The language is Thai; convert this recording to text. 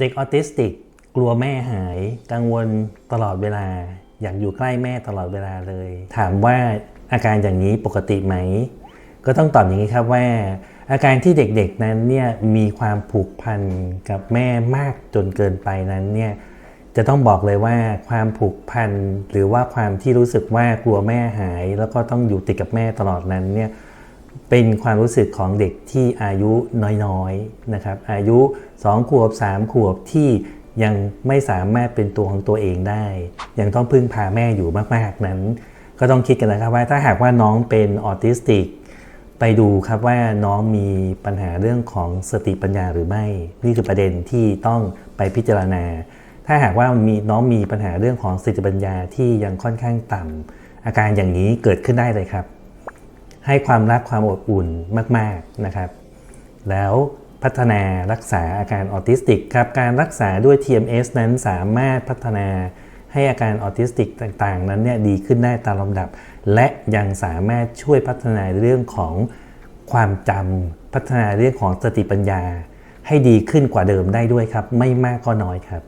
เด็กออทิสติกกลัวแม่หาย กังวลตลอดเวลา อยากอยู่ใกล้แม่ตลอดเวลาเลย ถามว่าอาการอย่างนี้ปกติไหม ก็ต้องตอบอย่างนี้ครับว่า อาการที่เด็กๆนั้นเนี่ยมีความผูกพันกับแม่มากจนเกินไปนั้นเนี่ยจะต้องบอกเลยว่าความผูกพันหรือว่าความที่รู้สึกว่ากลัวแม่หาย แล้วก็ต้องอยู่ติดกับแม่ตลอดนั้นเนี่ย เป็นความรู้สึกของเด็กที่อายุน้อยๆนะครับ อายุ 2 ขวบ 3 ขวบที่ยังไม่สามารถเป็นตัวของตัวเองได้ ยังต้องพึ่งพาแม่อยู่มากๆนั้น ก็ต้องคิดกันนะครับว่าถ้าหากว่าน้องเป็นออทิสติก ไปดูครับว่าน้องมีปัญหาเรื่องของสติปัญญาหรือไม่ นี่คือประเด็นที่ต้องไปพิจารณา ถ้าหากว่ามีน้องมีปัญหาเรื่องของสติปัญญาที่ยังค่อนข้างต่ำอาการอย่างนี้เกิดขึ้นได้เลยครับ ให้ความรักความอบอุ่นมากๆนะครับ แล้วพัฒนารักษาอาการออทิสติกครับ การรักษาด้วย TMS นั้นสามารถพัฒนาให้อาการออทิสติกต่างๆ นั้นเนี่ยดีขึ้นได้ตามลำดับ และยังสามารถช่วยพัฒนาเรื่องของความจำพัฒนาเรื่องของสติปัญญา ให้ดีขึ้นกว่าเดิมได้ด้วยครับ ไม่มากก็น้อยครับ